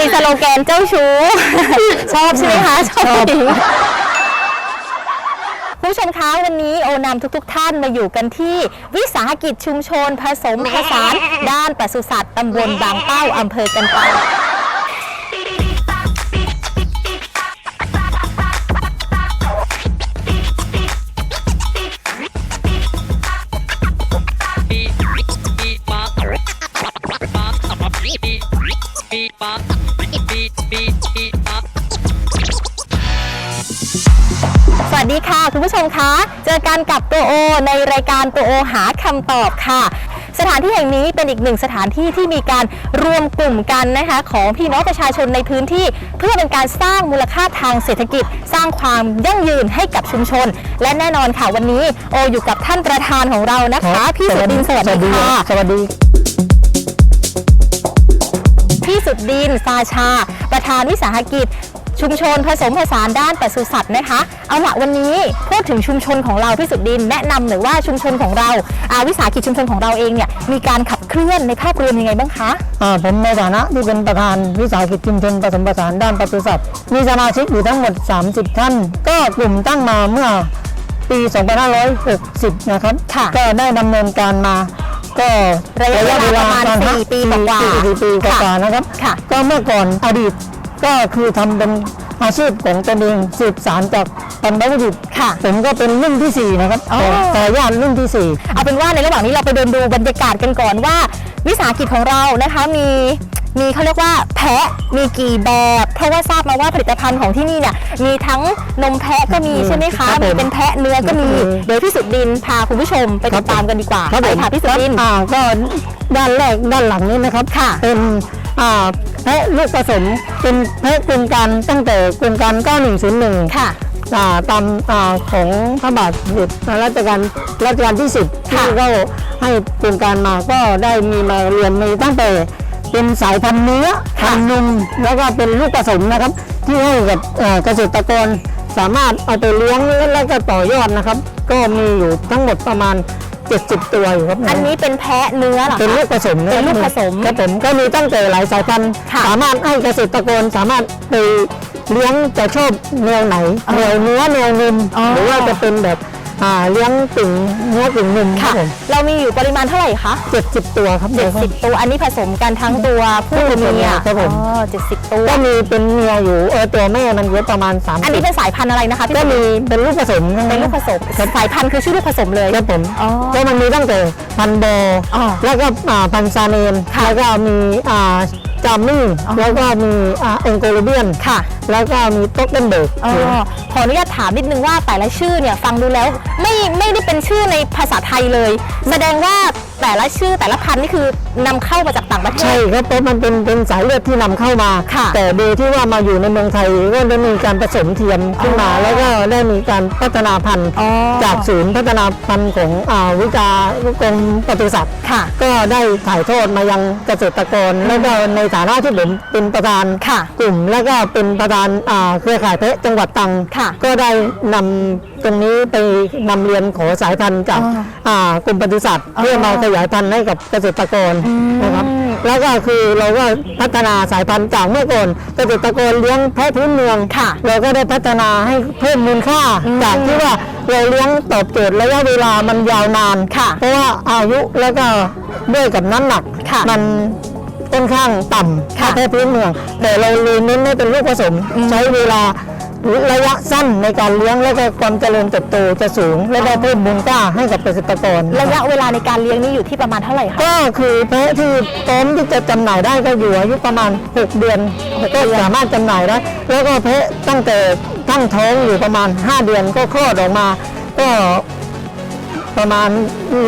มีสโลแกนเจ้าชู้ ชอบใช่ไหมคะ ชอบผู้หญิงคุณผู้ชมคะวันนี้โอนำทุกๆทท่านมาอยู่กันที่วิสาหกิจชุมชนผสมผสาน ด้านปศุสัตว์ตำบลบางเป้าอำเภอกันตัง ดีค่ะคุณผู้ชมคะ เจอกันกับตัวโอ ในรายการตัวโอหาคำตอบค่ะ สถานที่แห่งนี้เป็นอีกหนึ่งสถานที่ที่มีการรวมกลุ่มกันนะคะ ของพี่น้องประชาชนในพื้นที่ เพื่อเป็นการสร้างมูลค่าทางเศรษฐกิจ สร้างความยั่งยืนให้กับชุมชน และแน่นอนค่ะวันนี้โออยู่กับท่านประธานของเรานะคะพี่สุดินสวัสดีค่ะสวัสดีพี่สุดดินซาชา ประธานวิสาหกิจ ชุมชนผสมผสานด้านปศุสัตว์นะคะ เอาละวันนี้พูดถึงชุมชนของเราพี่สุดดิน แนะนำหน่อยว่าชุมชนของเราอาวิสาหกิจชุมชนของเราเองเนี่ยมีการขับเคลื่อนในภาพรวมยังไงบ้างคะอ่าผมในฐานะที่เป็นประธานวิสาหกิจชุมชนผสมผสานด้านปศุสัตว์มีสมาชิกอยู่ทั้งหมด 30 ท่าน ก็กลุ่มตั้งมาเมื่อปี 2560 นะครับค่ะก็ได้ดำเนินการมา ก็ระยะเวลาประมาณกสี่ปีกว่าๆสี่สี่ปีกว่าๆนะครับค่ะก็เมื่อก่อนอดีต ก็คือทำเป็นอาชีพของตนเองสืบสารจากบรรพบุรุษค่ะผมก็เป็นรุ่นที่สี่นะครับอ๋อแต่ญาติรุ่นที่สี่เอาเป็นว่าในระหว่างนี้เราไปเดินดูบรรยากาศกันก่อนว่า วิสาหกิจของเรานะคะมีมีเขาเรียกว่าแพะมีกี่แบบ เพราะว่าทราบมาว่าผลิตภัณฑ์ของที่นี่เนี่ยมีทั้งนมแพะก็มีอืมใช่ไหมคะครับผมมีเป็นแพะเนื้อก็มีอืมเดี๋ยวพี่สุดดินพาคุณผู้ชมไปติดตามกันดีกว่าครับไปผมค่ะพี่สุดดินอ่าก็ด้านแรกด้านหลังนี้นะครับค่ะเป็นอ่า แพะลูกผสมเป็นแพะโครงการตั้งแต่โครงการ9101 ค่ะ อ่าตามอ่าของพระบาทสมเด็จรัชกาลรัชกาลที่10ค่ะที่เขาให้โครงการมาก็ได้มีมาเรียนมีตั้งแต่เป็นสายพันธุ์เนื้อพันธุ์นมแล้วก็เป็นลูกผสมนะครับ ที่ให้กับเอ่อเกษตรกรสามารถเอาไปเลี้ยงแล้วก็ต่อยอดนะครับ ก็มีอยู่ทั้งหมดประมาณ 70 ตัวอยู่ครับอันนี้เป็นแพะเนื้อเหรอเป็นลูคะกผสมะเป็นลูกผสมครับผมก็มีตั้งแต่หลายสายพันธุ์ค่ะสามารถให้เกษตรกรสามารถไปเลี้ยงจะชอบแนวไหนอ๋อแนวเนื้อแนวนมอ๋อหรือว่าจะเป็นแบบ อ่าเลี้ยงติ่งเนื้อติ่งนมครัค่ะ บผมเรามีอยู่ปริมาณเท่าไหร่คะเจ็ดสิบตัวครับเดี๋ยวครับ70ตัว อันนี้ผสมกันทั้งตัวผู้ผู้เมียครับผมอ๋อ70ตัว ก็มีเป็นเมียอยู่เออตัวแม่มันเยอะประมาณ3อันนี้เป็นสายพันธุ์อะไรนะคะพี่ก็สุดดิมีนเป็นลูกผสมทั้งเป็นลูกผสม สายพันธุ์คือชื่อลูกผสมเลย ครับผมอ๋อ ก็มันมีตั้งแต่พันธุ์โบอ๋อ แล้วก็อ่าพันธุ์ซาเนนค่ะแล้วก็มีอ่า จามี่อ๋อแล้วก็มีอ่าเองโกลเบียนค่ะ แล้วก็มีโต๊กเดนเบิร์กอ๋อขออนุญาตถามนิดนึงว่าแต่ละชื่อเนี่ยฟังดูแล้วไม่ไม่ได้เป็นชื่อในภาษาไทยเลย แสดงว่า แต่ละชื่อแต่ละพันธุ์นี่คือนำเข้ามาจากต่างประเทใช่ศครับเพราะมันเป็นเป็นสายเลือดที่นำเข้ามาค่ะแต่โดยที่ว่ามาอยู่ในเมืองไทยก็ได้มีการผสมเทียมขึ้นมาอ๋อแล้วก็ได้มีการพัฒนาพันธุ์อ๋อจากศูนย์พัฒนาพันธุ์ของอ่าวิจากรมปศุสัตว์ค่ะก็ได้ถ่ายทอดมายังเกษตรกร แล้วก็ในฐานะที่ผมเป็นประธานค่ะกลุ่ม แล้วก็เป็นประธานอ่าเครือข่ายเพชรจังหวัดตรังค่ะก็ได้นำ ตรงนี้ไปนำเรียนขอสายพันธุ์จากอ๋ออ่ากรมปศุสัตว์อ๋อเพื่อมาขยายพันธุ์ให้กับเกษตรกรนะครับ แล้วก็คือเราก็พัฒนาสายพันธุ์จากเมื่อก่อนเกษตรกรเลี้ยงแพะพื้นเมืองค่ะเราก็ได้พัฒนาให้เพิ่มมูลค่าอืมจากที่ว่าเราเลี้ยงตอบโจทย์ระยะเวลามันยาวนานค่ะเพราะว่าอายุแล้วก็ด้วยกับน้ำหนักค่ะมันค่อนข้างต่ำค่ะถ้าแพะพื้นเมือง แต่เราเลยเน้นให้เป็นลูกผสม ใช้เวลา ระยะสั้นในการเลี้ยงแล้วก็ความเจริญเติบโตจะสูง และได้เพิ่มมูลค่าให้กับเกษตรกรระยะเวลาในการเลี้ยงนี่อยู่ที่ประมาณเท่าไหร่คะก็คือแพะที่พร้อมที่จะจำหน่ายได้ก็อยู่อายุประมาณ 6 เดือนก็สามารถจำหน่ายได้แล้วก็แพะตั้งแต่ตั้งท้องอยู่ประมาณ 5 เดือนก็คลอดออกมา ก็ประมาณ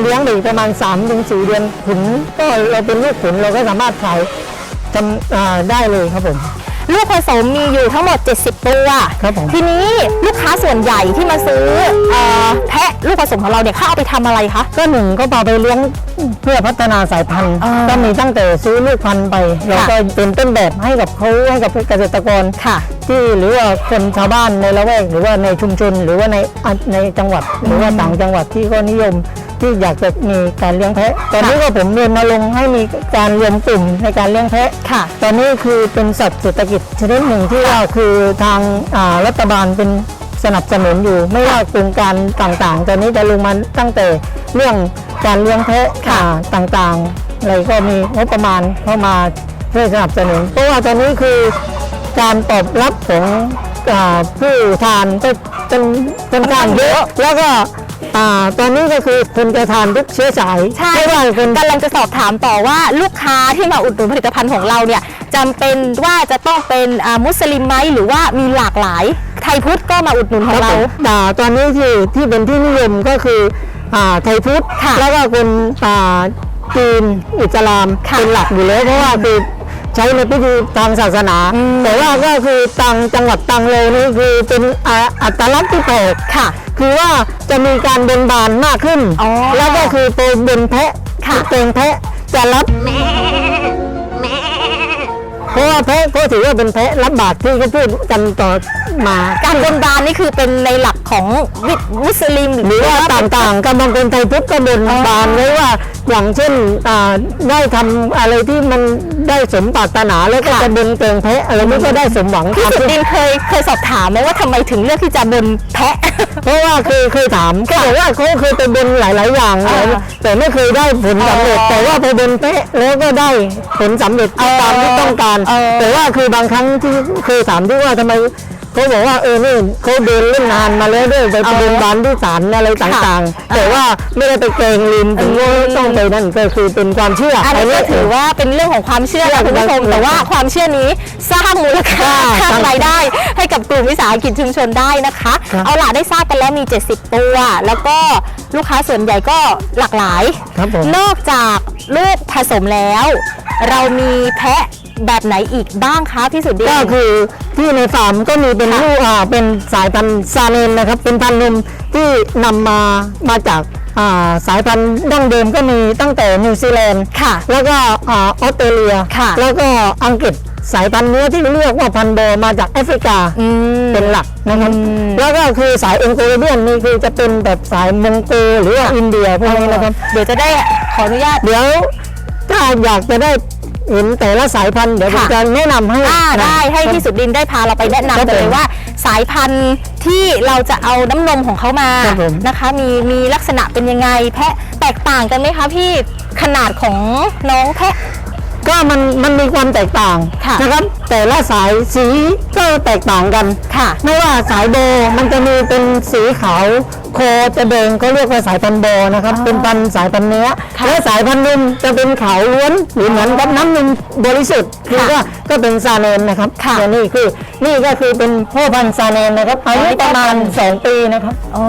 เลี้ยงได้ประมาณ3-4ถึง4เดือนขุนก็เราเป็นลูกขุนเราก็สามารถขายจำอ่าได้เลยครับผม ลูกผสมมีอยู่ทั้งหมด 70 ตัว ครับผม ทีนี้ลูกค้าส่วนใหญ่ที่มาซื้อเอ่อแพะลูกผสมของเราเนี่ยเขาเอาไปทำอะไรคะ ก็หนึ่งก็พาไปเลี้ยงเพื่อพัฒนาสายพันธุ์อ่าก็มีตั้งแต่ซื้อลูกพันธุ์ไปแล้วก็เป็นต้นแบบให้กับเขาให้กับเกษตรกรค่ะ ที่หรือว่าคนชาวบ้านในละแวกหรือว่าในชุมชนหรือว่าในอะในจังหวัด หรือว่าต่างจังหวัดที่ก็นิยมที่อยากจะมีการเลี้ยงแพะ ตอนนี้ก็ผมเรียนมาลงค์ให้มีการรวมกลุ่มในการเลี้ยงแพะ ค่ะ ตอนนี้คือเป็นสัตว์เศรษฐกิจชนิดหนึ่งที่ว่าคือทางอ่ารัฐบาลเป็นสนับสนุนอยู่ ไม่ว่าโครงการต่างๆตอนนี้จะลงมาตั้งแต่เรื่องการเลี้ยงแพะค่ะอ่าต่างๆอะไรก็มีงบประมาณเข้ามาเพื่อสนับสนุนเพราะว่าตอนนี้คือการตอบรับของอาผู้ทานก็จนค่อนข้างเยอะแล้วก็ อ่าตอนนี้ก็คือคนจะทานทุกเชื้อสายใช่ไม่ว่าเป็นกำลังจะสอบถามต่อว่าลูกค้าที่มาอุดหนุนผลิตภัณฑ์ของเราเนี่ยจำเป็นว่าจะต้องเป็นอ่ามุสลิมไหมหรือว่ามีหลากหลาย ไทยพุทธก็มาอุดหนุนของเรา อ่าตอนนี้ที่ที่เป็นที่นิยมก็คืออ่าไทยพุทธค่ะแล้วก็คนอ่าจีนอิสลามค่ะเป็นหลักอยู่แล้วเพราะว่าคือใช้ในพิธีทางศาสนา อืม แต่ว่าก็คือตังจังหวัดตังเลยนี่คือเป็นอ่าอัตลักษณ์ที่แปลก ค่ะ คือว่าจะมีการบนบานมากขึ้น อ๋อ แล้วก็คือตัวบนแพะค่ะเป็นแพะจะรับเพราะว่าแพะก็ถือว่าเป็นแพะรับบาตรที่เขาพูดกันต่อมาการบนบานนี่คือเป็นในหลักของวิมุสลิมหรือว่าต่างๆกันบางคนไทยพุทธก็บนอ๋อบานไว้ว่าอย่างเช่นอ่าได้ทำอะไรที่มันได้สมปรารถนาแล้วก็ค่ะจะบนเกิงแพะอะไรนี้ก็ได้สมหวังพี่ตามสุดที่ดินเคยเคยสอบถามไหมว่าทำไมถึงเลือกที่จะบนแพะ เพราะว่าคือเคยถามเขาบอกว่าเขาเคยไปบนหลาย ๆ อย่างอ่าแต่ไม่เคยได้ผลสำเร็จอ๋อแต่ว่าพอบนแพะแล้วก็ได้ผลสำเร็จอ๋อตามที่ต้องการอ๋อแต่ว่าคือบางครั้งที่เคยถามที่ว่าทำไม เขาบอกว่าเออนี่เขาเดินเล่นงานมาแล้วด้วยไปอ๋อบนบานที่ศาลอะไรต่างๆ แต่ว่าไม่ได้ไปเกรงลิมถึงว่าต้องไปนั่นก็คือเป็นความเชื่ออันนี้ก็ถือว่าเป็นเรื่องของความเชื่อนะคุณผู้ชมแต่ว่าความเชื่อนี้สร้างมูลค่าค่ะสร้างรายได้ ให้กับกลุ่มวิสาหกิจชุมชนได้นะคะครับเอาล่ะได้ทราบกันแล้วมี 70 ตัว แล้วก็ลูกค้าส่วนใหญ่ก็หลากหลายครับผมนอกจากลูกผสมแล้ว เรามีแพะ แบบไหนอีกบ้างคะพี่สุดดีก็คือที่ในฟาร์มก็มีเป็นลูกอ่าเป็นสายพันธุ์ซาเนนนะครับ เป็นพันธุ์นมที่นำมามาจากอ่าสายพันธุ์ดั้งเดิมก็มีตั้งแต่นิวซีแลนด์ค่ะ แล้วก็อ่าออสเตรเลียค่ะ แล้วก็อังกฤษสายพันธุ์เนื้อที่เรียกว่าพันธุ์โบมาจากแอฟริกาอืมเป็นหลักนะครับอืมแล้วก็คือสายเอ็นโกลเดียนนี่คือจะเป็นแบบสายมองโกหรือว่าอินเดียพวกนี้นะครับ เดี๋ยวจะได้ขออนุญาตเดี๋ยวถ้าอยากจะได้ เห็นแต่ละสายพันธุ์เดี๋ยวผมค่ะจะแนะนำให้อ่านะได้ให้พี่สุดดินได้พาเราไปแนะครับนำกันเลยผมว่า สายพันธุ์ที่เราจะเอาน้ำนมของเขามาครับผมนะคะ มีมีลักษณะเป็นยังไงแพะแตกต่างกันไหมคะพี่ขนาดของน้องแพะ ก็มันมันมีความแตกต่างค่ะนะครับ แต่ละสายสีก็แตกต่างกันค่ะไม่ว่าสายโบมันจะมีเป็นสีขาวโคจะแดงก็เรียกว่าสายพันธุ์โบนะครับ เป็นพันธุ์สายพันธุ์เนื้อค่ะและสายพันธุ์นมจะเป็นขาวล้วนหรือเหมือนกับน้ำนมบริสุทธิ์คือค่ะว่าก็เป็นซาเนนนะครับค่ะตัวนี้คือนี่ก็คือเป็นพ่อพันธุ์ซาเนนนะครับอายุอ๋อนี่ประมาณพ่อพันธุ์2ปีนะครับ อ๋อ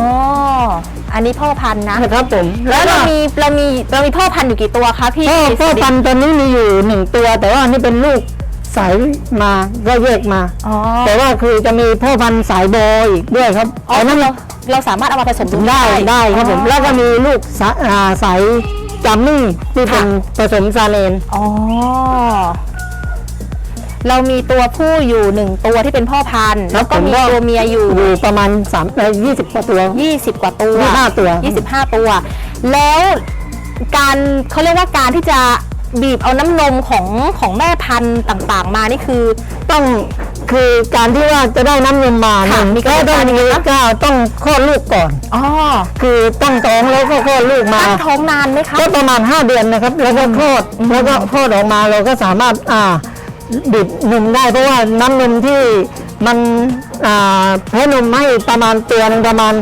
อันนี้พ่อพันธุ์นะ นะครับผมแล้วเรามีเรามีเรามีพ่อพันธุ์อยู่กี่ตัวคะพี่พ่อพ่อสุดิพันธุ์ตอนนี้มีอยู่หนึ่งตัว แต่ว่านี่เป็นลูกสายมาก็แยกมา อ๋อแต่ว่าคือจะมีพ่อพันธุ์สายโบอีกด้วยครับอ๋อนั้นเราเราสามารถเอามาผสมตรงนี้ได้ได้ครับผมอ๋อแล้วก็มีลูกสาอ่าสายจัมมี่ที่เป็นผสมซาเลน อ๋อ เรามีตัวผู้อยู่หนึ่งตัวที่เป็นพ่อพันธุ์แล้วก็มีตัวเมียอยู่อยู่ประมาณ3เอ่อ20กว่าตัว20กว่าตัว25ตัว25ตัว แล้วการเขาเรียกว่าการที่จะบีบเอาน้ำนมของของแม่พันธุ์ต่างๆ มานี่คือต้องคือการที่ว่าจะได้น้ำนมมาค่ะเนี่ยมีกระก็บวนต้อการงยังไงคะก็ต้องคลอดลูกก่อนอ๋อคือตั้งท้องแล้วก็คลอดลูกมาตั้งท้องนานไหมคะก็ประมาณ 5 เดือนนะครับ แล้วก็คลอดแล้วก็คลอดออกมาเราก็สามารถอ่า บีบนมได้เพราะว่าน้ำนมที่มันให้นมให้ประมาณตัวหนึงประมาณ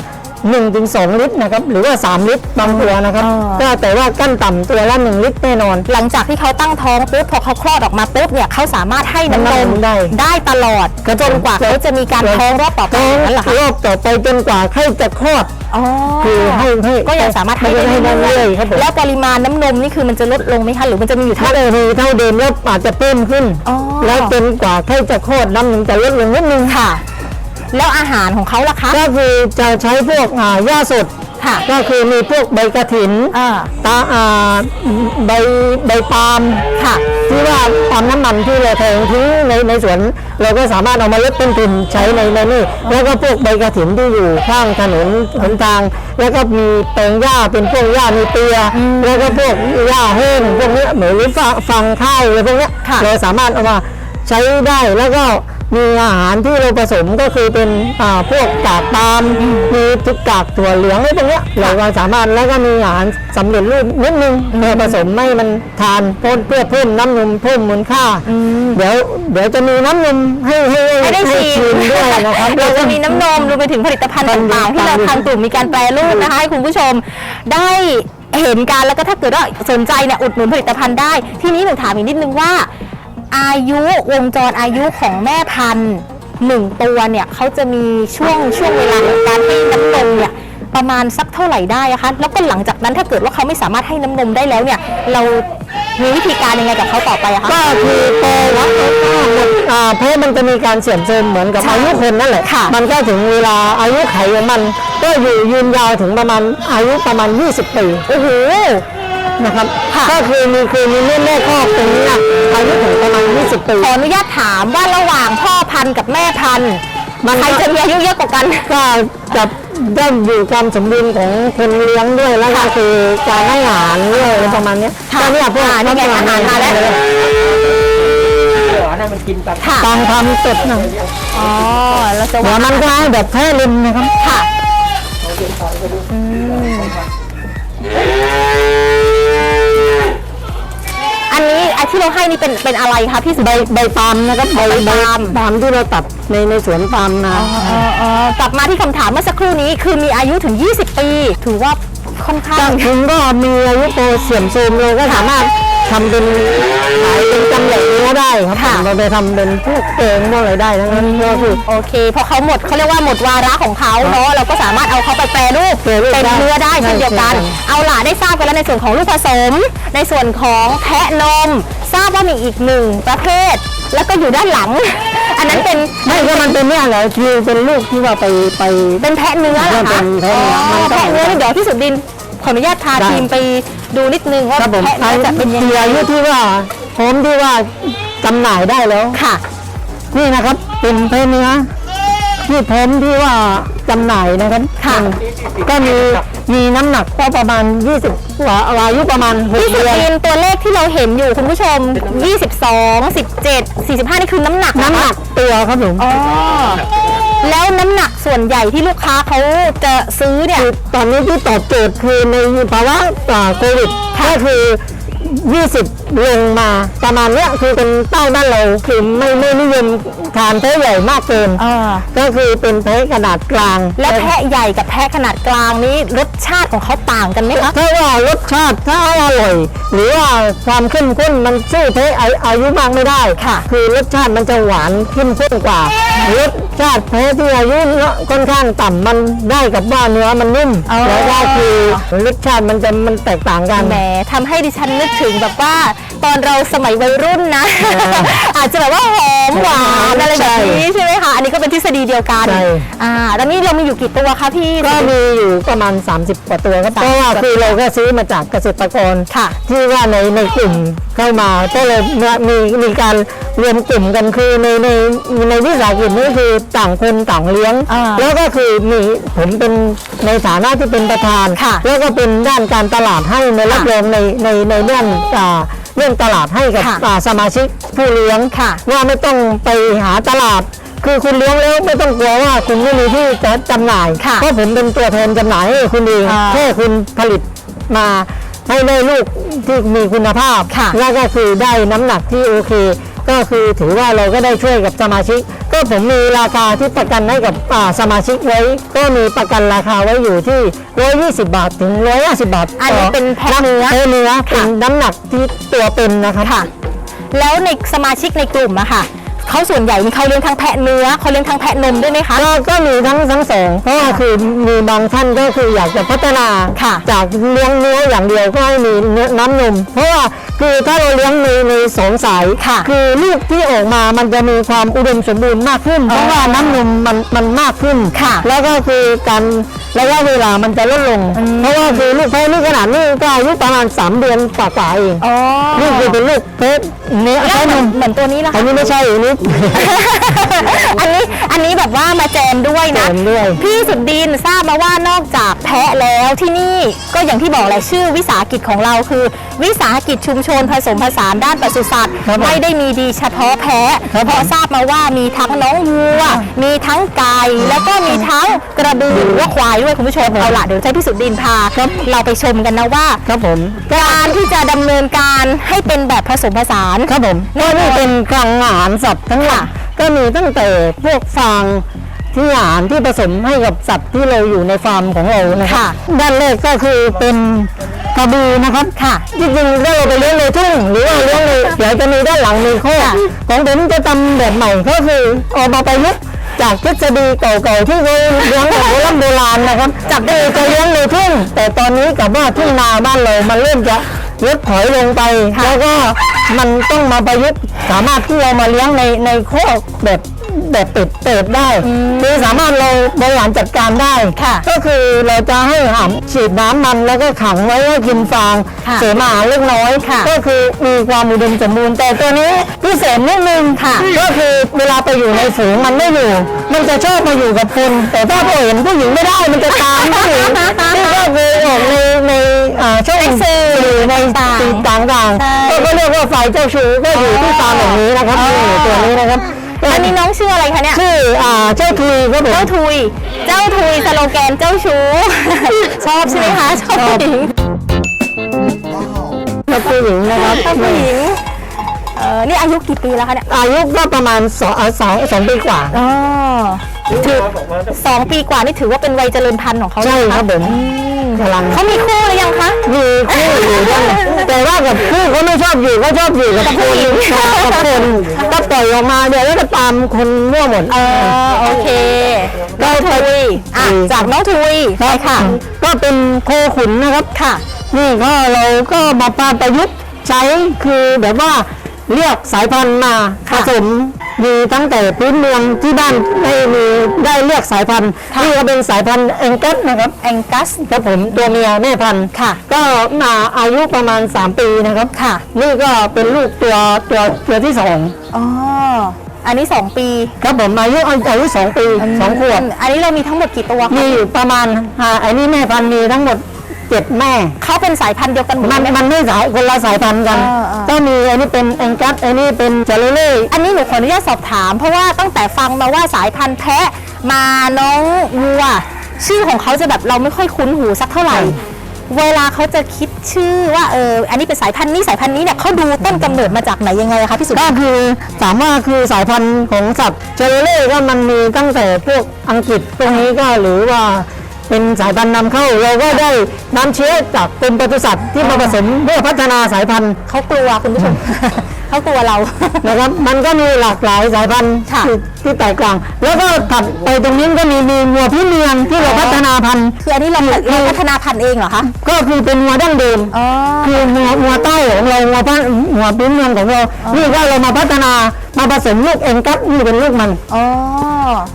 1-2ลิตรนะครับหรือว่า 3 ลิตรบางตัวนะครับอ๋อก็แต่ว่ากั้นต่ำตัวละ 1 ลิตรแน่นอน หลังจากที่เขาตั้งท้องปุ๊บพอเขาคลอดออกมาปุ๊บเนี่ยเขาสามารถให้น้ำนน้ำนมมได้ได้ตลอดจนกว่าเขาจะมีการท้องรอบต่อไปท้องนั่นแหละค่ะรอบต่อไปจนกว่าใครจะคลอดอ๋อคือให้ให้ก็ยังสามารถให้ให้ได้ได้เรื่เรื่ออยยๆครับผมๆแล้วปริมาณน้ำนมนี่คือมันจะลดลงไหมคะหรือมันจะมีอยู่ถ้าเท่าเดิมเท่าเดิมแล้วอาจจะเพิ่มขึ้นอ๋อแล้วจนกว่าใครจะคลอดน้ำหนึ่งจะลดลงนิดนึงค่ะ แล้วอาหารของเขาล่ะคะ ก็คือจะใช้พวกอ่าหญ้าสดค่ะ ก็คือมีพวกใบกระถินอ่า ตาอ่าใบใบปาล์มค่ะ ที่ว่าปาล์มน้ำมันที่เราแทงทิ้งในในสวน เราก็สามารถเอามาลดต้นทุนใช้ในในนี่แล้วก็พวกใบกระถินที่อยู่ข้างถนนหนทาง แล้วก็มีแปลงหญ้าเป็นพวกหญ้ามีเตีย แล้วก็พวกหญ้าแห้งพวกเนี้ยเหมือนฟางฟางข้าวอะไรพวกเนี้ยค่ะ เราสามารถเอามาใช้ได้แล้วก็ มีอาหารที่เราผสมก็คือเป็นอ่าพวกกากปาล์มมีทุกกากถั่วเหลืองอะไรพวกเนี้ยเราก็สามารถแล้วก็มีอาหารสำเร็จรูปนิดนึงมาผสมให้มันทานเพื่อเพื่อเพิ่มน้ำนมเพิ่มมูลค่า เดี๋ยวเดี๋ยวจะมีน้ำนมให้ให้ให้ได้ชิมด้วยนะครับเราจะมีน้ำนมรวมไปถึงผลิตภัณฑ์ต่างๆที่เราทางกลุ่มมีการแปรรูปนะคะให้คุณผู้ชมได้เห็นกันแล้วก็ถ้าเกิดว่าสนใจเนี่ยอุดหนุนผลิตภัณฑ์ได้ ทีนี้หนูถามอีกนิดนึงว่า อายุวงจรอายุของแม่พันธุ์หนึ่งตัวเนี่ยเขาจะมีช่วงช่วงเวลาของการให้น้ำนมเนี่ยประมาณสักเท่าไหร่ได้อะคะแล้วก็หลังจากนั้นถ้าเกิดว่าเขาไม่สามารถให้น้ำนมได้แล้วเนี่ย เรามีวิธีการยังไงกับเขาต่อไปอะคะก็คือโตแล้วอ่าเพราะมันจะมีการเสื่อมโทรมเหมือนกับใช่อายุคนนั่นแหละค่ะมันก็ถึงเวลาอายุไขของมัน ก็อยู่ยืนยาวถึงประมาณอายุประมาณ 20 ปีโอ้โห นะครับค่ะก็คือมีคือมีแม่แม่ครอบตรงนี้นะอายุถึงประมาณ 20 ปี ขออนุญาตถามว่าระหว่างพ่อพันธุ์กับแม่พันธุ์มันใครจะมีอายุเยอะกว่ากัน ก็จะได้อยู่ความสมบูรณ์ของคนเลี้ยงด้วยแล้วก็คือการให้อาหารด้วยอะไรประมาณเนี้ยค่ะก็เนี่ยพวกอ่านี่ไงอาหารมาแล้วค่ะตามความสดนะอ๋อเราจะเดี๋ยวมันก็ให้แบบแท้ริมนะครับ ค่ะอั นนี้ไอ้ที่เราให้นี่เป็นเป็นอะไรคะพี่สุใบใบปาล์มนะครับใบใบใบปาล์มปาล์มที่เราตัดในในสวนปาล์มนาเอ่อเอ่อกลับมาที่คำถามเมื่อสักครู่นี้คือมีอายุถึง 20 ปี ถือว่าค่อนข้าก็งคุณก็มีอายุโตเสื่อมโทรมเราก็สามารถ ทำเป็นขายเป็นจำแหล่งเนื้อได้ครับค่ะ เราไปทำเป็นพวกเกงพวกอะไรได้ทั้งนั้นก็คือ โอเคพอเขาหมดเขาเรียกว่าหมดวาระของเขาเนาะเราก็สามารถเอาเขาไปแปรรูปแปรรูปเป็นได้เนื้อได้เช่นเดียวกัน ใช่ใช่ เอาล่ะได้ทราบกันแล้วในส่วนของลูกผสม ในส่วนของแพะนม ทราบว่ามีอีกหนึ่งประเภท แล้วก็อยู่ด้านหลัง อันนั้นเป็นไม่ก็มันเป็นเนี่ยแหละคือเป็นลูกที่ว่าไปไป เป็นแพะเนื้อเหรอเป็คะนแพะเนื้อมันต้องแพะเนื้อนี่เดี๋ยวพี่สุดินขออนุญาตพาได้ ทีมไป ดูนิดนึงว่าครับผมแพะเนื้อจะเป็นยังมีไงอายุที่ว่าพร้อมที่ว่าจำหน่ายได้แล้ว ค่ะ นี่นะครับเป็นแพะเนื้อที่พร้อมที่ว่าจำหน่ายนะครับค่ะก็มีมีน้ำหนักก็ประมาณ 20กว่าอายุประมาณหกพี่สุเดือนดินตัวเลขที่เราเห็นอยู่คุณผู้ชม 22 17 45 นี่คือน้ำหนักน้ำหนักตัวครับผม อ๋อแล้วน้ำหนัก ส่วนใหญ่ที่ลูกค้าเขาจะซื้อเนี่ยคือตอนนี้ที่ตอบโจทย์คือในภาวะอ่าโควิดก็คือ 20 ลงมาประมาณเนี้ยคือเป็นใต้บ้านเราคือไม่ไม่นิยมทานแพะใหญ่มากเกินอ่า ก็คือเป็นแพะขนาดกลางแล้วแพะใหญ่กับแพะขนาดกลางนี้รสชาติของเขาต่างกันไหมคะถ้าว่ารสชาติถ้าอร่อย หรือว่าความเข้มข้นมันสู้แพะอาอายุมากไม่ได้ ค่ะ คือรสชาติมันจะหวานเข้มข้นกว่ารสชาติแพะที่อายุค่อนข้างต่ำมันได้กับว่าเนื้อมันนุ่มอ๋อ แล้วก็คือรสชาติมันจะมันแตกต่างกัน แหมทำให้ดิฉันนึกถึงแบบว่าตอนเราสมัยวัยรุ่นนะ อาจจะแบบว่าหอมหวานอะไรแบบนี้ใช่ไหมคะอันนี้ก็เป็นทฤษฎีเดียวกันใช่ อ่าแล้วนี่เรามีอยู่กี่ตัวคะพี่ ก็มีอยู่ประมาณ 30 กว่าตัวครับ30เพราะว่าคือเราก็ซื้อมาจากเกษตรกรค่ะ ที่ว่าในในกลุ่มเข้ามาก็เลยมีมีการรวมกลุ่มกันคือในในในวิสาหกิจนี้คือต่างคนต่างเลี้ยง อ่าแล้วก็คือมีผมเป็นในฐานะที่เป็นประธาน ค่ะแล้วก็เป็นด้านการตลาดให้ในรับรองในในในเรื่องอ่าเรื่องตลาดให้กับค่ะอ่าสมาชิกผู้เลี้ยงค่ะ ว่าไม่ต้องไปหาตลาด คือคุณเลี้ยงแล้วไม่ต้องกลัวว่าคุณไม่มีที่จะจำหน่าย ค่ะเพราะผมเป็นตัวแทนจำหน่ายให้คุณเองอ่าแค่คุณผลิตมาให้ได้ลูกที่มีคุณภาพค่ะ แล้วก็คือได้น้ำหนักที่โอเค ก็คือถือว่าเราก็ได้ช่วยกับสมาชิก ก็ผมมีราคาที่ประกันให้กับอ่าสมาชิกไว้ ก็มีประกันราคาไว้อยู่ที่ 120 บาทถึง 150 บาทอันนี้เป็นแพะเนื้อแพะเนื้อเป็นน้ำหนักที่ตัวเป็นนะครับค่ะแล้วในสมาชิกในกลุ่มอะค่ะ เขาส่วนใหญ่นี่เขาเลี้ยงทั้งแพะเนื้อเขาเลี้ยงทั้งแพะนมด้วยไหมคะ ก็ก็มีทั้งทั้งสองเพราะว่าคือมีบางท่านก็คืออยากจะพัฒนาค่ะจากเลี้ยงเนื้ออย่างเดียวก็ให้มีเนื้อน้ำนม เพราะว่าคือถ้าเราเลี้ยงในในสองสายค่ะอลูกที่ออกมามันจะมีความอุดมสมบูรณ์มากขึ้น เพราะว่าน้ำนมมันมันมากขึ้นค่ะ แล้วก็คือการ ระยะเวลามันจะลดลง เพราะว่าคือลูกแพะนี่ขนาดนี้ก็อายุประมาณ 3 เดือนกว่าๆเองอ๋อนี่คือเป็นลูกแพะเนื้อแล้วแพะเหนมือนมเหมือนตัวนี้ละอันนี้ไม่ใช่อันนี้ อันนี้อันนี้แบบว่ามาแจมด้วยนะ แจมด้วย พี่สุดดินทราบมาว่านอกจากแพะแล้วที่นี่ก็อย่างที่บอกแหละชื่อวิสาหกิจของเราคือ วิสาหกิจชุมชนผสมผสานด้านปศุสัตว์ครับผมไม่ได้มีดีเฉพาะแพะครับผม เพราะทราบมาว่ามีทั้งน้องวัว มีทั้งไก่แล้วก็มีทั้งกระบือหรือว่าควายด้วยคุณผู้ชมเอาล่ะเดี๋ยวจะให้พี่สุดดินพาเราไปชมกันนะว่าครับผมการที่จะดำเนินการให้เป็นแบบผสมผสานครับผมก็นี่เป็นกลางอาหารสัตว์ทั้งหมดค่ะก็มีตั้งแต่พวกฟางที่อาหารที่ผสมให้กับสัตว์ที่เราอยู่ในฟาร์มของเรานะครับค่ะด้านแรกก็คือเป็นกระบือนะครับค่ะจริงๆถ้าเราไปเลี้ยงในทุ่งหรือว่าเลี้ยงในเดี๋ยวจะมีด้านหลังมีข้อกค่ะของผมจะทำแบบใหม่ก็คือเอามาประยุกต์ จากทฤษฎีเก่าๆที่เขาเลี้ยงแบบโบราณโบราณนะครับจากเด้จะเลี้ยงในทุ่งแต่ตอนนี้กับว่าทุ่งนาบ้านเรามันเริ่มจะ ลดถอยลงไปค่ะแล้วก็มันต้องมาประยุกต์สามารถที่เรามาเลี้ยงในในคอกแบบแบบปิดเปิดได้คือสามารถเราบริหารจัดการได้ค่ะก็คือเราจะให้อาหารฉีดน้ำมันแล้วก็ขังไว้ให้กินฟางค่ะเสมาอาหารเล็กน้อยค่ะก็คือมีความอุดมสมบูรณ์แต่ตัวนี้พิเศษนิดนึงค่ะก็คือเวลาไปอยู่ในฝูงมันไม่อยู่ มันจะชอบมาอยู่กับคนแต่ถ้าพอเห็นผู้หญิงไม่ได้มันจะตามผู้หญิงนี่ก็คือออกในในอ่าช่องในสื่ อในต่างๆสื่อต่างๆก็เรียกว่าฝ่ายเจ้าชู้ก็อยู่ที่ฟาร์มแบบนี้นะครับนี่ตัวนี้นะครับอันนี้น้องชื่ออะไรคะเนี่ยชื่ออ่าเจ้าทุยครับผมเจ้าทุย เจ้าทุยสโลแกนเจ้าชู้ชอบใช่ไหมคะชอบผู้หญิงชอบผู้หญิงนะครับชอบผู้หญิงเออนี่อายุกี่ปีแล้วคะเนี่ยอายุก็ประมาณสองสองสองปีกว่าอ๋อถือสองปีกว่านี่ถือว่าเป็นวัยเจริญพันธุ์ของเขาใช่เลยนะะครับผม กำลังเขามีคู่หรือยังคะ มีคู่อยู่ด้วยแต่ว่ากับคู่เขาไม่ชอบอยู่ก็ชอบอยู่กับกับคผู้นหญิงกับคนก็ปล่อยออกมาเดี๋ยวก็จะตามคนมั่วหมดเออโอเคน้องทุยอะจากน้องทุยไปค่ะ ก็เป็นโคขุนนะครับค่ะ นี่ก็เราก็มาปาประยุกต์ใช้คือแบบว่าเรียกสายพันธุ์มาผค่ะสม มีตั้งแต่พื้นเมืองที่บ้านได้มีได้เรียกสายพันธุ์ค่ะนี่ก็เป็นสายพันธุ์เองกัสนะครับแองกัสครับผมตัวเมียแม่พันธุ์ค่ะ ก็มาอายุประมาณ 3 ปีนะครับค่ะ นี่ก็เป็นลูกตัวตัวตัวที่สองอ๋ออันนี้สองปี ครับผมอายุอายุสองปีสองขวบอันนี้เรามีทั้งหมดกี่ตัวคะมีอยู่ประมาณอ่าอันนี้แม่พันธุ์มีทั้งหมด เจ็ดแม่ เขาเป็นสายพันธุ์เดียวกันหมดมันไหม มันไม่สายคนละสายพันธุ์กัน เออเออ ก็มีอันนี้เป็นแองกัสอันนี้เป็นจาเล่เล่อันนี้หนูขออนุญาตสอบถาม เพราะว่าตั้งแต่ฟังมาว่าสายพันธุ์แพะมาน้องวัว ชื่อของเขาจะแบบเราไม่ค่อยคุ้นหูสักเท่าไหร่ เวลาเขาจะคิดชื่อว่าเอออันนี้เป็นสายพันธุ์นี้สายพันธุ์นี้เนี่ยเขาดูต้นกำเนิดมาจากไหนยังไงอะคะพี่สุก็คือถามว่าคือสายพันธุ์ของสัตว์จาเล่เล่ก็มันมีตั้งแต่พวกอังกฤษตรงนี้ก็หรือว่า เป็นสายพันธุ์นำเข้า เราก็ได้น้ำเชื้อจากกรมปศุสัตว์ที่มาผสมเพื่อพัฒนาสายพันธุ์เขากลัวคุณผู้ชม เขากลัวเรา นะครับ มันก็มีหลากหลายสายพันธุ์ค่ะที่ที่แตกต่าง แล้วก็ถัดไปตรงนี้ก็มีมีวัวพี่เมียงที่เราพัฒนาพันธุ์ คืออันนี้เราเราพัฒนาพันธุ์เองเหรอคะก็คือเป็นวัวดั้งเดิม อ๋อ คือวัววัวใต้ของเราวัวพันวัวพื้นเมืองของเรา นี่ก็เรามาพัฒนามาผสมลูกเอ็นกัสนี่เป็นลูกมันอ๋อ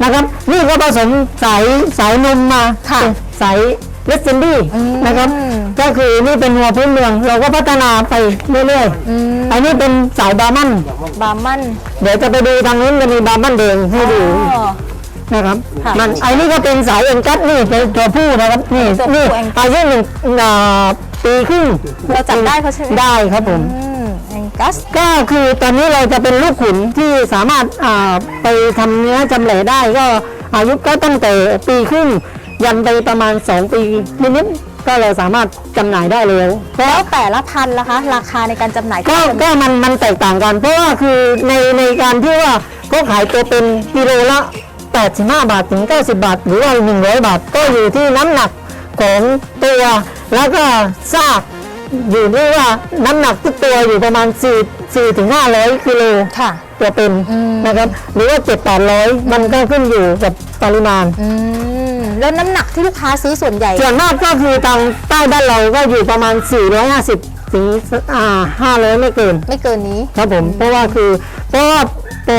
นะครับ นี่ก็ผสมสายสายนมมาค่ะสายเลสเซนดี้อืมนะครับ ก็คือนี่เป็นวัวพื้นเมือง เราก็พัฒนาไปเรื่อยอืมๆอันนี้เป็นสายบาร์มันบาร์มัน เดี๋ยวจะไปดูทางนู้นจะมีบาร์มันแดงให้ดูอ๋อนะครับค่ะมันไอ้นี่ก็เป็นสายเอ็นกัสนี่เป็นตัวผู้นะครับนี่ตัวผู้นี่เอ็นกัสอายุหนึ่งอ่าปีครึ่งเราจับได้เขาใช่ไหมได้ครับผมอืมแองกัสก็คือตอนนี้เราจะเป็นลูกขุนที่สามารถอ่าไปทำเนื้อจำแหล่ได้ก็อายุก็ตั้งแต่ปีครึ่ง ยันไปประมาณ 2 ปีนิดๆก็เราสามารถจำหน่ายได้แล้วเพราะ แล้วแต่ละพันธุ์ล่ะคะ ราคาในการจำหน่ายก็ก็มันมันแตกต่างกัน เพราะว่าคือในในการที่ว่าเขาขายตัวเป็นกิโลละ 85 บาทถึง 90 บาท หรือว่า 100 บาท ก็อยู่ที่น้ำหนักของตัวแล้วก็ซากอยู่ที่ว่าน้ำหนักทุกตัวอยู่ประมาณ 4 4ถึง500กิโลค่ะ ตัวเป็นอืม นะครับ หรือว่า7 800 มันก็ขึ้นอยู่กับปริมาณ อืม แล้วน้ำหนักที่ลูกค้าซื้อส่วนใหญ่ ส่วนมากก็คือทางใต้บ้านเราก็อยู่ประมาณ 450ถึงอ่า500 ไม่เกิน ไม่เกินนี้ ครับผมเพราะว่าคือเพราะว่าพอ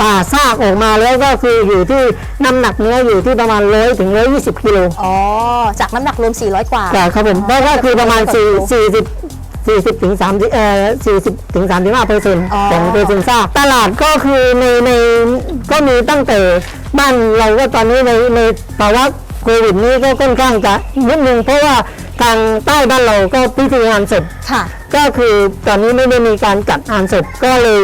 ปป่าซากออกมาแล้วก็คืออยู่ที่น้ำหนักเนื้ออยู่ที่ประมาณร้อยถึงร้อยยี่สิบกิโลอ๋อ จากน้ำหนักรวม 400 กว่า แต่ครับผมเพราะว่าคือประมาณสี่สี่สิบ สี่สิบถึงสามเอ่อสี่สิบถึงสามสิบห้าเปอร์เซ็นต์อ๋อ ของเปอร์เซ็นต์ซากตลาดก็คือในในก็มีตั้งแต่บ้านเราก็ตอนนี้ในในภาวะโควิดนี้ก็ค่อนข้างจะนิดนึงเพราะว่าทางใต้บ้านเราก็พิธีงานศพ ค่ะ ก็คือตอนนี้ไม่ได้มีการจัดงานศพก็เลย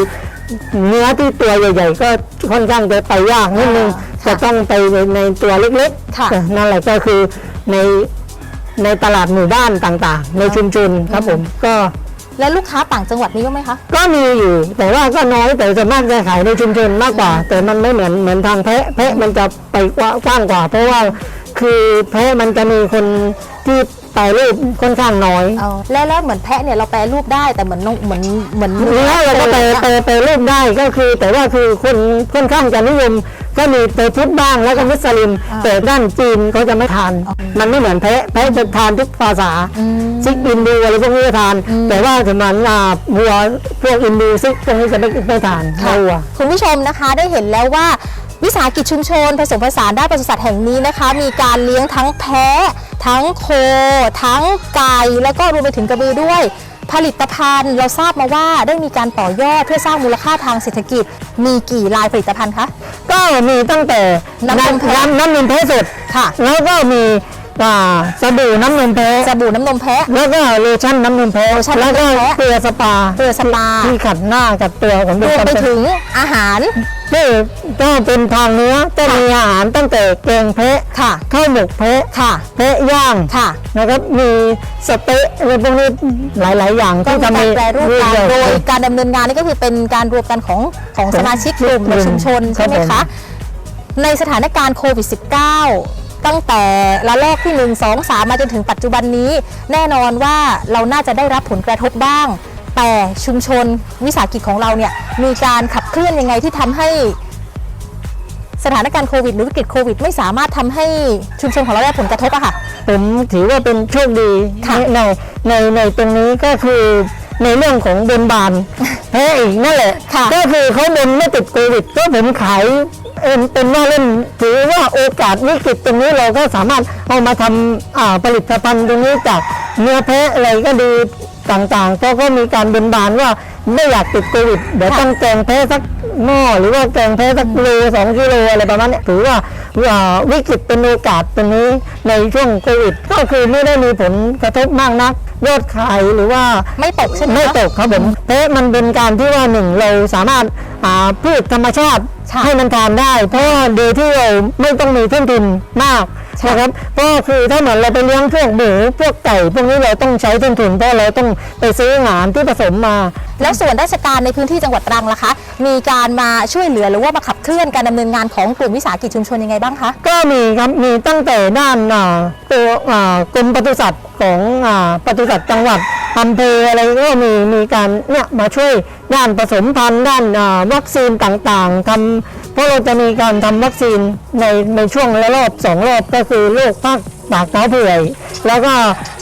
เนื้อที่ตัวใหญ่ ๆ ก็ค่อนข้างจะไปยากนิดนึงอ่าจะต้องไปในในตัวเล็กค่ะๆเออนั่นแหละก็คือใน ในตลาดหมู่บ้านต่างๆ ในชุมชนครับผมก็และลูกค้าต่างจังหวัดมีบ้างไหมคะ ก็มีอยู่ แต่ว่าก็น้อยแต่ส่วนมากจะขายในชุมชนมากกว่า แต่มันไม่เหมือนเหมือนทางแพะแพะมันจะไปกว้างกว้างกว่า เพราะว่าคือแพะมันจะมีคนที่ไปรูปค่อนข้างน้อยเอาแล้วแล้วเหมือนแพะเนี่ยเราแปรรูปได้แต่เหมือนนงเหมือนเหมือนเนื้อเราก็ไปไปไปรูปได้ก็คือ แต่ว่าคือคนค่อนข้างจะนิยม ก็มีไปพุทธบ้างแล้วก็มุสลิม แต่ด้านจีนเขาจะไม่ทาน มันไม่เหมือนแพะแพะจะทานทุกภาษาซิกอินดูอะไรพวกนี้จะทาน แต่ว่าสมันอ่าวัวพวกอินดูซิกพวกนี้จะไม่ไม่ทานค่ะวัวคุณผู้ชมนะคะได้เห็นแล้วว่าวิสาหกิจชุมชนผสมผสานด้านปศุสัตว์แห่งนี้นะคะ มีการเลี้ยงทั้งแพะ ทั้งโค ทั้งไก่แล้วก็รวมไปถึงกระบือด้วย ผลิตภัณฑ์เราทราบมาว่าได้มีการต่อยอดเพื่อสร้างมูลค่าทางเศรษฐกิจ มีกี่ลายผลิตภัณฑ์คะ ก็มีตั้งแต่น้ำนมแพะ น้ำน้ำนมแพะสดค่ะ แล้วก็มีอ่าสบู่น้ำนมแพะสบู่น้ำนมแพะ แล้วก็โลชั่นน้ำนมแพะโลชั่นแล้วก็น้ำนมแพะเกลือสปาเกลือสปาที่ขัดหน้าขัดตัวของรเด็กวมไปจำเป็นถึงอาหาร นี่ก็เป็นทางเนื้อก็มีอาหารตั้งแต่แกงแพะค่ะข้าวหมกแพะค่ะแพะย่างค่ะนะครับมีสเต๊ะอะไรพวกนี้หลาย ๆ อย่างก็ที่มีจะการมีแปรรูปกันเรื่โดอยยการดำเนินงานนี่ก็คือเป็นการรวมกันของของสมาชิกกลุ่มในชุมชนครัใช่บไหมผมคะในสถานการณ์โควิด -19 ตั้งแต่ละลอกที่ 1 2 3 มาจนถึงปัจจุบันนี้ แน่นอนว่าเราน่าจะได้รับผลกระทบบ้าง แต่ชุมชนวิสาหกิจของเราเนี่ยมีการขับเคลื่อนยังไงที่ทำให้สถานการณ์โควิดหรือวิกฤตโควิด ไม่สามารถทำให้ชุมชนของเราได้ผลกระทบอะค่ะ ผมถือว่าเป็นโชคดีค่ะในในในตรงนี้ก็คือในเรื่องของบนบานแพ้อีกนั่นแหละค่ะก็คือเขาบนไม่ติดโควิด ก็ผมขายเอ็นเป็นว่าเล่นถือว่าโอกาสวิกฤตตรงนี้เราก็สามารถเอามาทำอ่าผลิตภัณฑ์ตรงนี้จากเนื้อแพะอะไรก็ดี ต่างๆก็ก็มีการบนบานว่าไม่อยากติดโควิดเดี๋ยวค่ะต้องแกงแพะสักหม้อหรือว่าแกงแพะสักโลสองกิโลอะไรประมาณเนี้ยถือว่าอ่าวิกฤตเป็นโอกาสตรงนี้ในช่วงโควิด ก็คือไม่ได้มีผลกระทบมากนักยอดขายหรือว่าไม่ตกใช่ไหมไม่คะตกครับผมเพราะมันเป็นการที่ว่าหนึ่งเราสามารถหาพืชธรรมชาติค่ะให้มันทานได้ เพราะว่าโดยที่เราไม่ต้องมีต้นทุนมาก นะครับเพราะคือถ้าเหมือนเราไปเลี้ยงพวกหมูพวกไก่ พวกนี้เราต้องใช้ต้นทุนเพราะเราต้องไปซื้ออาหารที่ผสมมา แล้วส่วนราชการในพื้นที่จังหวัดตรังล่ะคะ มีการมาช่วยเหลือหรือว่ามาขับเคลื่อนการดำเนินงานของกลุ่มวิสาหกิจชุมชนยังไงบ้างคะก็มีครับมีตั้งแต่ด้านอ่าตัวอ่ากรมปศุสัตว์ของอ่าปศุสัตว์จังหวัดอำเภออะไรก็มีมีการเนี่ยมาช่วยด้านผสมพันธุ์ด้านอ่าวัคซีนต่างๆทำเพ ราะเราจะมีการทำวัคซีนในในช่วงละรอบสองรอบก็คือโรคภาคปากท้าเผื่อย แล้วก็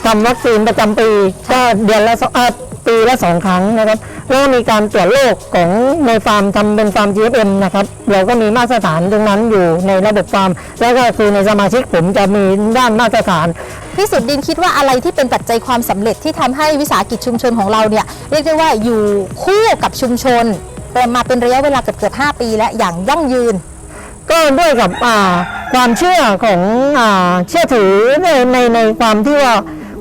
ทำวัคซีนประจำปีก็เดือนละสองปีละสองครั้งนะครับแล้วก็มีการตรวจโรคของในฟาร์มทำเป็นฟาร์ม GFM นะครับ เราก็มีมาตรฐานตรงนั้นอยู่ในระบบฟาร์ม แล้วก็คือในสมาชิกผมจะมีด้านมาตรฐานพี่สุดดินคิดว่าอะไรที่เป็นปัจจัยความสำเร็จที่ทำให้วิสาหกิจชุมชนของเราเนี่ยเรียกได้ว่าอยู่คู่กับชุมชน เป็นมาเป็นระยะเวลาเกือบเกือบ5ปีและอย่างยั่งยืน ก็ด้วยกับอ่าความเชื่อของอ่าเชื่อถือในในในความที่ว่า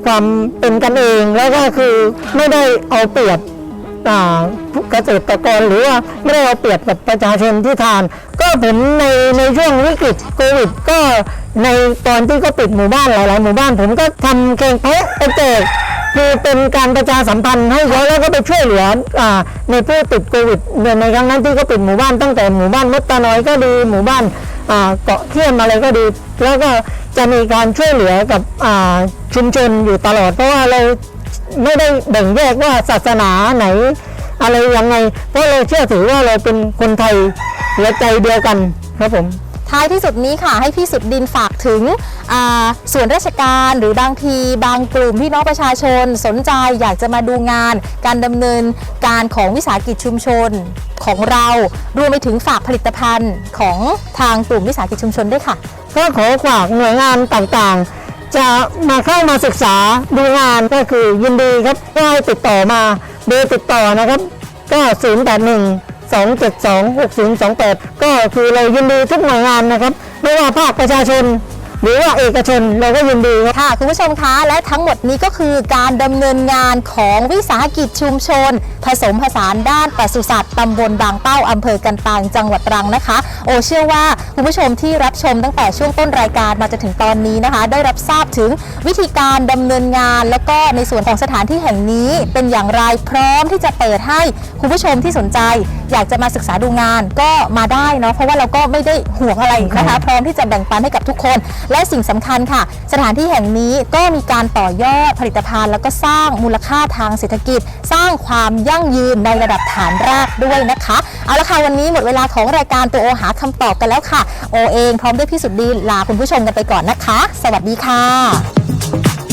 ความเป็นกันเองแล้วก็คือไม่ได้เอาเปรียบอ่าเกษตรกรหรือว่าไม่ได้เอาเปรียบกับประชาชนที่ทาน ก็ผมในในช่วงวิกฤตโควิดก็ในตอนที่ก็ปิดหมู่บ้านหลาย ๆ หมู่บ้านผมก็ทำแกงแพะไปแจก คือเป็นการประชาสัมพันธ์ให้เขาแล้วก็ไปช่วยเหลือในผู้ติดโควิดในครั้งนั้นที่ก็ปิดหมู่บ้านตั้งแต่หมู่บ้านมดตาน้อยก็ดีหมู่บ้านเกาะเขี้ยมอะไรก็ดี แล้วก็จะมีการช่วยเหลือกับชุมชนอยู่ตลอด เพราะว่าเราไม่ได้แบ่งแยกว่าศาสนาไหน อะไรยังไง เพราะเราเชื่อถือว่าเราเป็นคนไทยและใจเดียวกันครับผม ท้ายที่สุดนี้ค่ะ ให้พี่สุดดินฝากถึงส่วนราชการหรือบางทีบางกลุ่มพี่น้องประชาชนสนใจอยากจะมาดูงาน การดำเนินการของวิสาหกิจชุมชนของเรารวมไปถึงฝากผลิตภัณฑ์ของทางกลุ่มวิสาหกิจชุมชนด้วยค่ะก็ขอฝากหน่วยงานต่างๆ จะมาเข้ามาศึกษาดูงานก็คือยินดีครับก็ให้ติดต่อมาเบอร์ติดต่อนะครับก็0 8 1 2 7 2 6 0 2 8 ก็คือเรายินดีทุกหน่วยงานนะครับ ไม่ว่าภาคประชาชน หรือว่าเอกชนเราก็ยินดีครับค่ะคุณผู้ชมคะและทั้งหมดนี้ก็คือการดำเนินงานของวิสาหกิจชุมชน ผสมผสานด้านปศุสัตว์ตำบลบางเป้าอำเภอกันตังจังหวัดตรังนะคะ โอเชื่อว่าคุณผู้ชมที่รับชมตั้งแต่ช่วงต้นรายการมาจนถึงตอนนี้นะคะ ได้รับทราบถึงวิธีการดำเนินงาน แล้วก็ในส่วนของสถานที่แห่งนี้เป็นอย่างไรพร้อมที่จะเปิดให้คุณผู้ชมที่สนใจอยากจะมาศึกษาดูงานก็มาได้เนาะเพราะว่าเราก็ไม่ได้ห่วงอะไรนะคะ พร้อมที่จะแบ่งปันให้กับทุกคน และสิ่งสำคัญค่ะ สถานที่แห่งนี้ก็มีการต่อยอดผลิตภัณฑ์ แล้วก็สร้างมูลค่าทางเศรษฐกิจ สร้างความยั่งยืนในระดับฐานรากด้วยนะคะ เอาละค่ะวันนี้หมดเวลาของรายการตัวโอหาคำตอบกันแล้วค่ะ โอเองพร้อมด้วยพี่สุดดีลาคุณผู้ชมกันไปก่อนนะคะ สวัสดีค่ะ